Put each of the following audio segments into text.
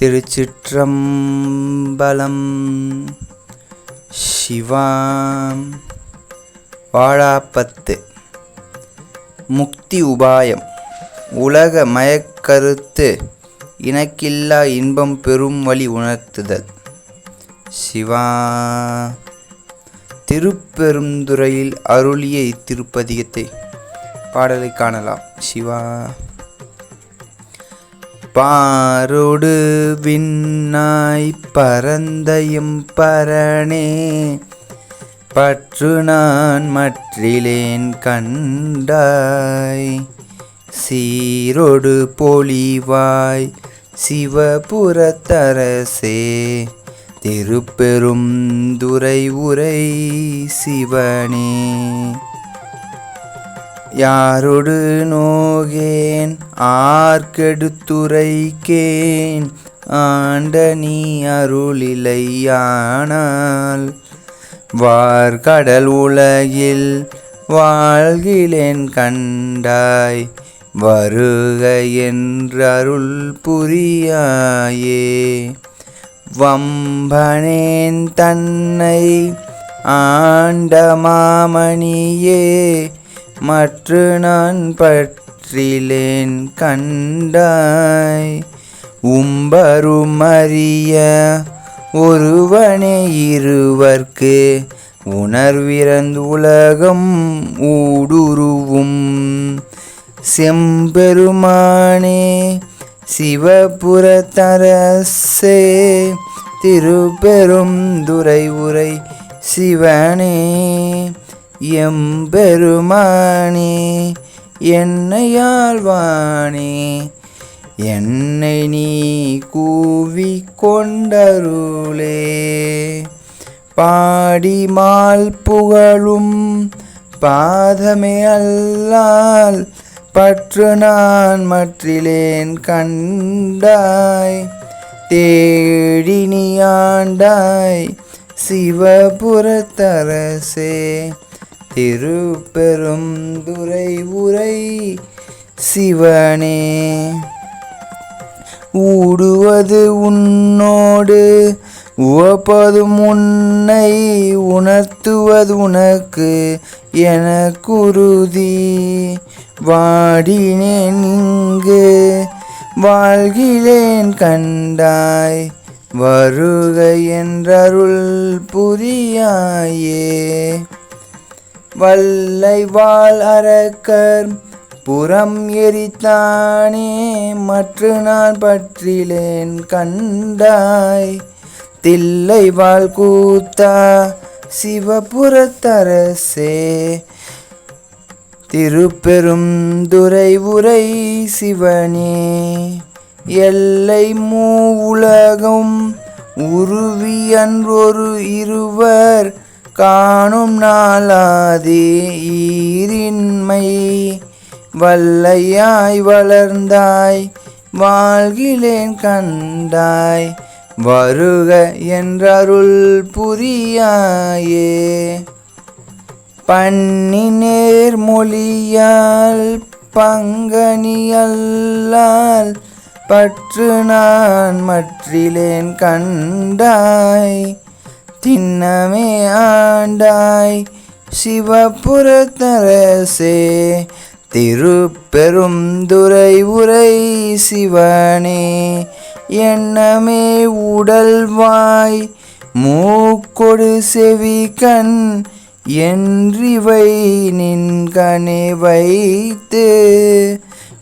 திருச்சிற்றம்பலம். சிவாம். வாழாப்பத்து. முக்தி உபாயம். உலக மயக்கருத்து. இனக்கில்லா இன்பம் பெறும் வழி உணர்த்துதல். சிவா. திருப்பெருந்துறையில் அருளிய இத்திருப்பதிகத்தை பாடலை காணலாம். சிவா. பாரொடு விண்ணாய் பரந்தயம் பரணே. பற்று நான் மற்றிலேன் கண்டாய். சீரொடு பொலிவாய் சிவபுரத்தரசே. திருப்பெரும் துரை உரை சிவனே. யாரொடு நோகேன்? ஆர்க்கெடுத்துரைக்கேன்? ஆண்ட நீ அருளிலையானால் வார்கடல் உலகில் வாழ்கிலேன் கண்டாய் வருக என்றருள் புரியாயே. வம்பனேன் தன்னை ஆண்ட மாமணியே மற்று நான் பற்றிலேன் கண்டாய். உம்பருமறிய ஒருவனே இருவர்க்கு உணர்விறந்து உலகம் ஊடுருவும். செம்பெருமானே சிவபுரத்தரசே திருப்பெரும் துரை உரை சிவனே. எம்பெருமானே என்னையாழ்வானே என்னை நீ கூவி கொண்டருளே பாடிமால் புகழும் பாதமே அல்லால் பற்று நான் மற்றிலேன் கண்டாய். தேடி நீ ஆண்டாய் சிவபுரத்தரசே. திருப்பெரும் துரை உரை சிவனே. ஊடுவது உன்னோடு உவப்பது உன்னை உணர்த்துவது உனக்கு என குருதி. வாடினேன் இங்கு வாழ்கிலேன் கண்டாய் வருக என்றருள் புரியாயே. வல்லைவால் அரக்கர் புறம் எரித்தானே மற்ற நான் பற்றிலேன் கண்டாய். தில்லைவால் கூத்தா சிவபுரத்தரசே. திருப்பெரும் துரை உரை சிவனே எல்லை மூ உலகம் உருவி அன்றொரு இருவர் காணும் நாளாதி ஈரின்மை. வல்லையாய் வளர்ந்தாய் வாழ்கிலேன் கண்டாய் வருக என்றருள் புரியாயே. பண்ணினேர் மொழியால் பங்கனியல்லால் பற்று நான் மற்றிலேன் கண்டாய். திண்ணமே ஆண்டாய். சிவபுரத்தரசே திருப்பெரும் துரை உரை சிவனே எண்ணமே உடல்வாய் மூக்கொடு செவி கண் என்றிவை நின்கனே வைத்து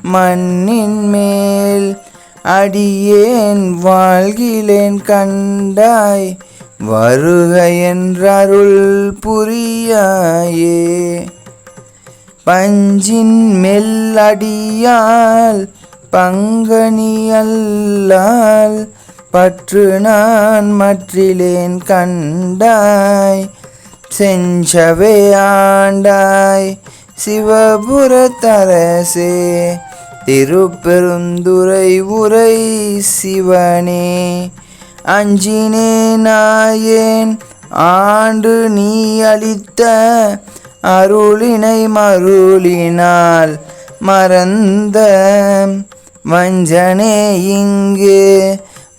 மண்ணின் மேல் அடியேன் வாழ்கிலேன் கண்டாய். வருக என்றருள் புரியாயே. பஞ்சின் மெல்லடியால் பங்கனியல்லால் பற்று நான் மற்றிலேன் கண்டாய். செஞ்சவே ஆண்டாய் சிவபுரத்தரசே. திருப்பெருந்துரை உரை சிவனே. அஞ்சினே நாயேன் ஆண்டு நீ அளித்த அருளினை மருளினால் மறந்த வஞ்சனே இங்கு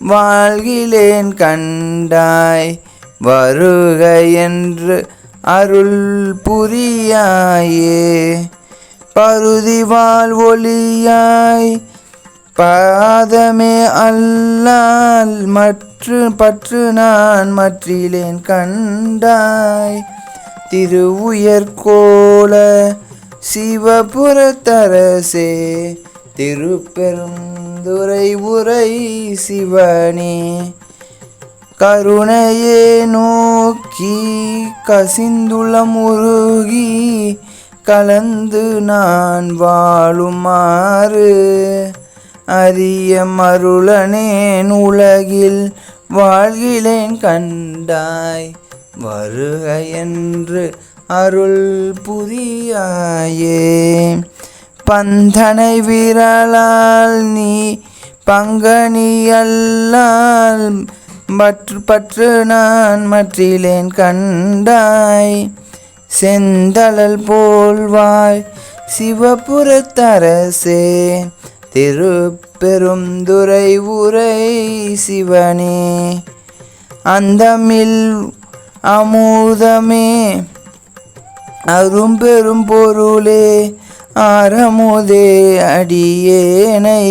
வாழ்கிலேன் கண்டாய். வருக என்று அருள் புரியாயே. பருதிவால் ஒளியாய் பாதமே அல்லால் மற்று பற்று நான் மற்றிலேன் கண்டாய். திருவுயர்கோல சிவபுரத்தரசே திருப்பெருந்துரை உரை சிவனே. கருணையே நோக்கி கசிந்துளம் உருகி கலந்து நான் வாழுமாறு. அரிய மருளனேன் உலகில் வாழ்கிலேன் கண்டாய். வருக என்று அருள் புரியாயே பந்தனை விரலால் நீ பங்கனி அல்லால் பற்று பற்று நான் மற்றிலேன் கண்டாய். செந்தளல் போல்வாய் சிவபுரத்தரசே திருப்பெருந்துரை உரை சிவனே. அந்தமில் அமுதமே அரும்பெரும் பொருளே ஆரமுதே அடியேனை.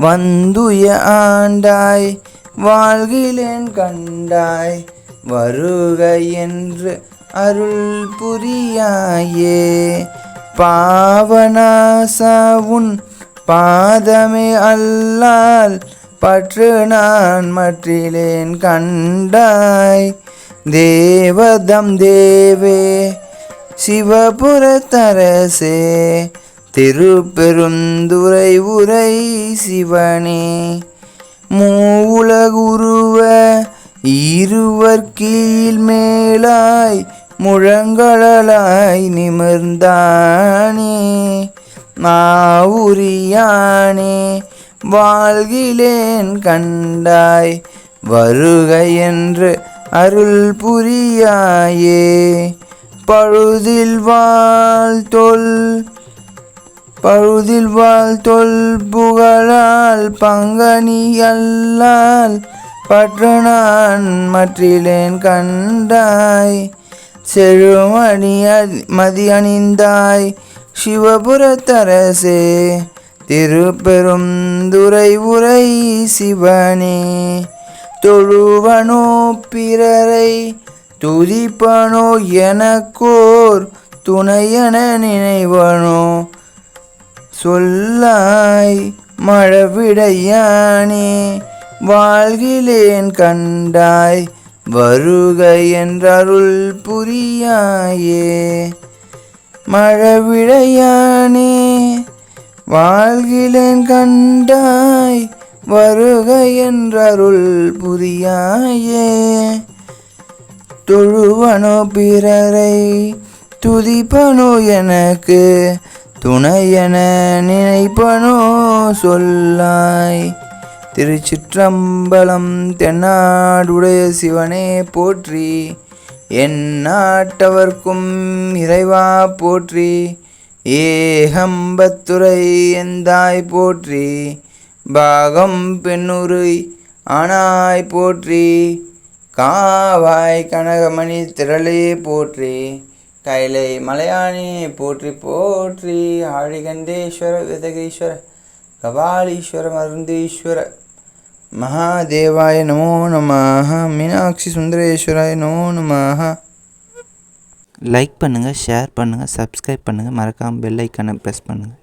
வந்துய ஆண்டாய் வாழ்கிலேன் கண்டாய் வருக என்று அருள் புரியாயே. பாவனாசவுன் பாதமே அல்லால் பற்று நான் மற்றிலேன் கண்டாய். தேவதம் தேவே சிவபுரத்தரசே திருப்பெருந்துரை உரை சிவனே. மூலகுருவ இருவர் கீழ் மேலாய் முழங்களாய் நிமிர்ந்தானே. மாவுரியானே வாழ்கிலேன் கண்டாய் வருக என்று அருள் புரியாயே பழுதில் வாழ் பழுதில் வாழ் புகழால் பங்கனியல்லால் பற்று நான் மற்றிலேன் கண்டாய். செழுமணி அ- சிவபுரத்தரசே திருப்பெரும் துரை உரை சிவனே. தொழுவனோ பிறரை துதிப்பனோ எனக்கோர் துணையென நினைவனோ. சொல்லாய் மழவிடையானே வாழ்கிலேன் கண்டாய் வருக என்றருள் புரியாயே. மழவிழையானே வாழ்கிலேன் கண்டாய் வருக என்றருள் புரியாயே தொழுவனோ பிறரை துதிப்பனோ எனக்கு துணையென நினைப்பனோ சொல்லாய். திருச்சிற்றம்பலம் தென்னாடுடைய சிவனே போற்றி என் நாட்டவர்க்கும் இறைவா போற்றி ஏகம்பத்துரை எந்தாய் போற்றி பாகம் பெண்ணுரை ஆனாய் போற்றி காவாய் கனகமணி திரளே போற்றி கைலை மலையானே போற்றி போற்றி ஆழிகண்டேஸ்வர விதகீஸ்வர கபாலீஸ்வர மருந்தீஸ்வர. மகாதேவாய நமோ நமः மீனாட்சி சுந்தரேஸ்வராய நமோ நமः லைக் பண்ணுங்கள் ஷேர் பண்ணுங்கள் சப்ஸ்கிரைப் பண்ணுங்கள் மறக்காமல் பெல் ஐக்கானை ப்ரெஸ் பண்ணுங்கள்